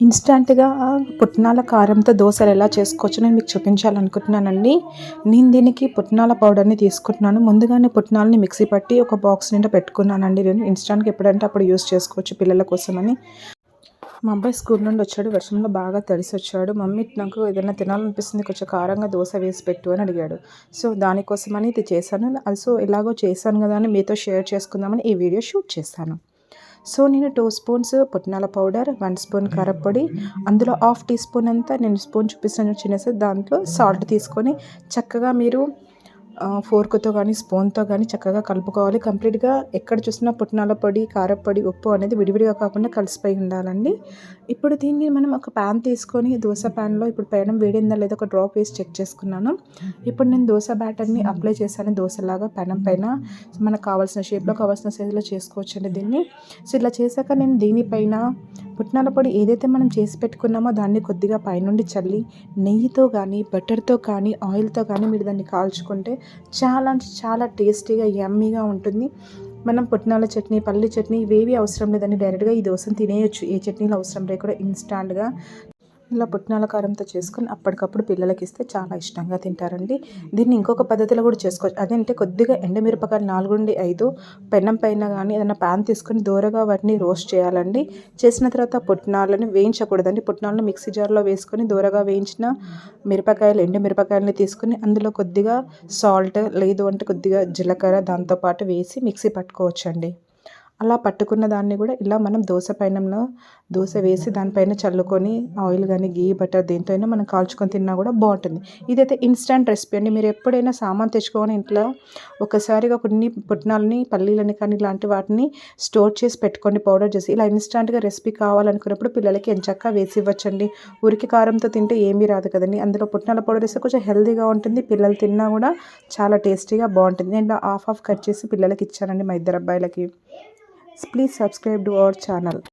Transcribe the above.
ఇన్స్టంట్గా పుట్నాల కారంతో దోశలు ఎలా చేసుకోవచ్చు నేను మీకు చూపించాలనుకుంటున్నానండి. నేను దీనికి పుట్నాల పౌడర్ని తీసుకుంటున్నాను. ముందుగానే పుట్నాలని మిక్సీ పట్టి ఒక బాక్స్ నిండా పెట్టుకున్నానండి. నేను ఇన్స్టాంట్కి ఎప్పుడంటే అప్పుడు యూస్ చేసుకోవచ్చు పిల్లల కోసమని. మా అబ్బాయి స్కూల్ నుండి వచ్చాడు. వర్షంలో బాగా తడిసి వచ్చాడు. మమ్మీ నాకు ఏదైనా తినాలనిపిస్తుంది కొంచెం కారంగా దోశ వేసి పెట్టు అని అడిగాడు. సో దానికోసమని ఇది చేశాను. సో ఎలాగో చేశాను కదా అని మీతో షేర్ చేసుకుందామని ఈ వీడియో షూట్ చేశాను. సో నేను టూ స్పూన్స్ పుట్నాల పౌడర్ వన్ స్పూన్ కారపొడి అందులో హాఫ్ టీ స్పూన్ అంతా నేను స్పూన్ చూపిస్తాను చిన్న దాంట్లో సాల్ట్ తీసుకొని చక్కగా మీరు ఫోర్క్తో కానీ స్పూన్తో కానీ చక్కగా కలుపుకోవాలి. కంప్లీట్గా ఎక్కడ చూసినా పుట్నాల పొడి కారపొడి ఉప్పు అనేది విడివిడిగా కాకుండా కలిసిపోయి ఉండాలండి. ఇప్పుడు దీన్ని మనం ఒక ప్యాన్ తీసుకొని దోశ ప్యాన్లో ఇప్పుడు పైన వేడిందా లేదా ఒక డ్రాప్ వేసి చెక్ చేసుకున్నాను. ఇప్పుడు నేను దోశ బ్యాటర్ని అప్లై చేశాను దోశలాగా పెనం పైన. మనకు కావాల్సిన షేప్లో కావాల్సిన సైజులో చేసుకోవచ్చండి దీన్ని. సో ఇలా చేశాక నేను దీనిపైన పుట్నాల పొడి ఏదైతే మనం చేసి పెట్టుకున్నామో దాన్ని కొద్దిగా పైనుండి చల్లి నెయ్యితో కానీ బటర్తో కానీ ఆయిల్తో కానీ మీరు దాన్ని కాల్చుకుంటే చాలా చాలా టేస్టీగా యమ్మీగా ఉంటుంది. మనం పుట్నాల చట్నీ పల్లి చట్నీ ఇవేవి అవసరం లేదండి. డైరెక్ట్గా ఈ దోశను తినేయచ్చు. ఏ చట్నీలు అవసరం లేకుండా ఇన్స్టాంట్గా ఇలా పుట్నాల కారంతో చేసుకొని అప్పటికప్పుడు పిల్లలకి ఇస్తే చాలా ఇష్టంగా తింటారండి. దీన్ని ఇంకొక పద్ధతిలో కూడా చేసుకోవచ్చు. అదంటే కొద్దిగా ఎండమిరపకాయలు నాలుగు నుండి ఐదు పెన్నం పైన కానీ ఏదైనా ప్యాన్ తీసుకొని దూరగా వాటిని రోస్ట్ చేయాలండి. చేసిన తర్వాత పుట్నాలను వేయించకూడదండి. పుట్నాలను మిక్సీ జార్లో వేసుకొని దూరగా వేయించిన మిరపకాయలు ఎండు మిరపకాయలని తీసుకొని అందులో కొద్దిగా సాల్ట్ లేదు అంటే కొద్దిగా జీలకర్ర దాంతోపాటు వేసి మిక్సీ పట్టుకోవచ్చండి. అలా పట్టుకున్న దాన్ని కూడా ఇలా మనం దోశ పైనంలో దోశ వేసి దానిపైన చల్లుకొని ఆయిల్ కానీ గీ బటర్ దేంతో అయినా మనం కాల్చుకొని తిన్నా కూడా బాగుంటుంది. ఇదైతే ఇన్స్టంట్ రెసిపీ అండి. మీరు ఎప్పుడైనా సామాన్ తెచ్చుకొని ఇంట్లో ఒకసారిగా కొన్ని పుట్నాలని పల్లీలని కానీ ఇలాంటి వాటిని స్టోర్ చేసి పెట్టుకొని పౌడర్ చేసి ఇలా ఇన్స్టంట్గా రెసిపీ కావాలనుకున్నప్పుడు పిల్లలకి ఎంచక్క వేసి ఇవ్వచ్చండి. ఉరికి కారంతో తింటే ఏమీ రాదు కదండి. అందులో పుట్నాల పౌడర్ వేస్తే కొంచెం హెల్తీగా ఉంటుంది. పిల్లలు తిన్నా కూడా చాలా టేస్టీగా బాగుంటుంది. నేను హాఫ్ ఆఫ్ కట్ చేసి పిల్లలకి ఇచ్చానండి మా ఇద్దరు అబ్బాయిలకి. Please subscribe to our channel.